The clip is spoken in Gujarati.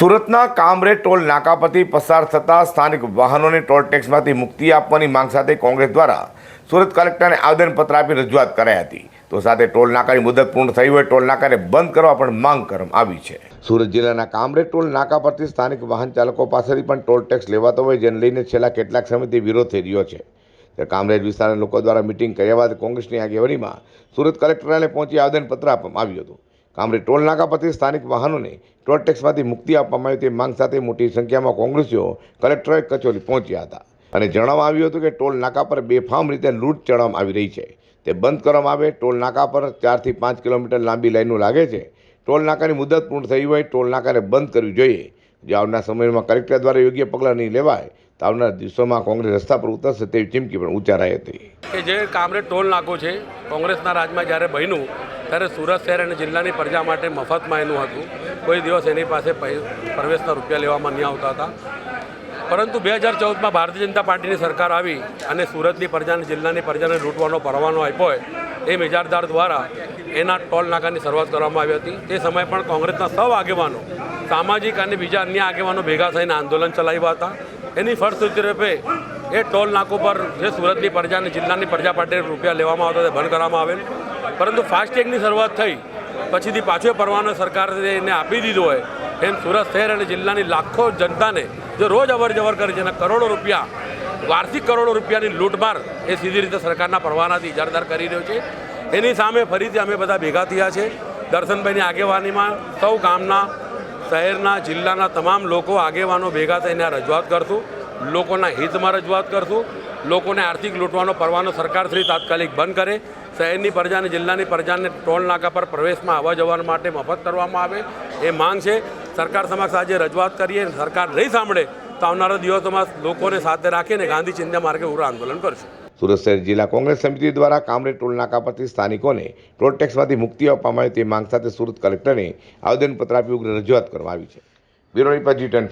સુરતના કામરેજ ટોલ નાકા પરથી પસાર થતા સ્થાનિક વાહનોને ટોલ ટેક્સમાંથી મુક્તિ આપવાની માંગ સાથે કોંગ્રેસ દ્વારા સુરત કલેક્ટરને આવેદનપત્ર આપી રજૂઆત કરાઈ હતી. તો સાથે ટોલ નાકાની મુદત પૂર્ણ થઈ હોય, ટોલ નાકાને બંધ કરવા પણ માંગ કરવામાં આવી છે. સુરત જિલ્લાના કામરે ટોલ નાકા પરથી સ્થાનિક વાહન ચાલકો પાસેથી પણ ટોલ ટેક્સ લેવાતો હોય, જેને લઈને છેલ્લા કેટલાક સમયથી વિરોધ થઈ રહ્યો છે. ત્યારે કામરેજ વિસ્તારના લોકો દ્વારા મિટિંગ કર્યા બાદ કોંગ્રેસની આગેવાનીમાં સુરત કલેક્ટરને પહોંચી આવેદનપત્ર આપવામાં આવ્યું હતું. કામરેજ ટોલ નાકા પરથી સ્થાનિક વાહનોને ટોલ ટેક્સમાંથી મુક્તિ આપવામાં આવી તે માંગ સાથે મોટી સંખ્યામાં કોંગ્રેસીઓ કલેક્ટરેટ કચેરી પહોંચ્યા હતા. અને જણાવવામાં આવ્યું હતું કે ટોલ નાકા પર બેફામ રીતે લૂંટ ચડવામાં આવી રહી છે. તે બંધ કરવામાં આવે, ટોલ નાકા પર ચારથી પાંચ કિલોમીટર લાંબી લાઈનો લાગે છે. ટોલ નાકાની મુદત પૂર્ણ થઈ હોય, ટોલ નાકાને બંધ કરવી જોઈએ. જો આવનાર સમયમાં કલેક્ટર દ્વારા યોગ્ય પગલાં નહીં લેવાય, તો આવનાર દિવસોમાં કોંગ્રેસ રસ્તા પર ઉતરશે તેવી ચીમકી પણ ઉચ્ચારાઈ હતી. કે જે કામરે ટોલ નાકો છે, કોંગ્રેસના રાજમાં જ્યારે બન્યું ત્યારે સુરત શહેર અને જિલ્લાની પ્રજા માટે મફતમાં એનું હતું. કોઈ દિવસ એની પાસે પ્રવેશના રૂપિયા લેવામાં નહીં આવતા હતા. પરંતુ બે હજાર ચૌદમાં ભારતીય જનતા પાર્ટીની સરકાર આવી અને સુરતની પ્રજાને જિલ્લાની પ્રજાને લૂંટવાનો પરવાનો આપ્યો હોય, એ મેજારદાર દ્વારા એના ટોલ નાકાની શરૂઆત કરવામાં આવી હતી. તે સમયે પણ કોંગ્રેસના સૌ આગેવાનો સામાજિક અને બીજા અન્ય આગેવાનો ભેગા થઈને આંદોલન ચલાવ્યા હતા. એની ફળશ્રુતિ રૂપે એ ટોલ નાકો પર જે સુરતની પ્રજાને જિલ્લાની પ્રજા માટે રૂપિયા લેવામાં આવતા તે બંધ કરવામાં આવેલ. પરંતુ ફાસ્ટેગની શરૂઆત થઈ. પછીથી પાછો પરવાનો સરકારે એને આપી દીધો હોય, એમ સુરત શહેર અને જિલ્લાની લાખો જનતાને જે રોજ અવર જવર કરે છે અને કરોડો રૂપિયા, વાર્ષિક કરોડો રૂપિયાની લૂંટમાર એ સીધી રીતે સરકારના પરવાનાથી ઇજારદાર કરી રહ્યો છે. એની સામે ફરીથી અમે બધા ભેગા થયા છે. દર્શનભાઈની આગેવાનીમાં સૌ ગામના, શહેરના, જિલ્લાના તમામ લોકો આગેવાનો ભેગા થઈને રજૂઆત કરશું. લોકોના હિતમાં રજૂઆત કરશું. લોકોને આર્થિક લૂંટવાનો પરવાનો સરકારશ્રી તાત્કાલિક બંધ કરે. શહેરની પ્રજાને, જિલ્લાની પ્રજાને ટોલ નાકા પર પ્રવેશમાં આવવા જવા માટે મફત કરવામાં આવે. એ માંગ છે. સરકાર સમક્ષ આજે રજૂઆત કરીએ. સરકાર નહીં સાંભળે તો આવનારા દિવસોમાં લોકોને સાથે રાખીને ગાંધી ચિંતા માર્ગે ઉગ્ર આંદોલન કરશું. સુરત શહેર જિલ્લા કોંગ્રેસ સમિતિ દ્વારા કામરે ટોલ નાકા પરથી સ્થાનિકોને ટોલ ટેક્સમાંથી મુક્તિ આપવામાં આવે તે માંગ સાથે સુરત કલેક્ટરને આવેદનપત્ર આપી ઉગ્ર રજૂઆત કરવામાં આવી છે. Bureau report G ten.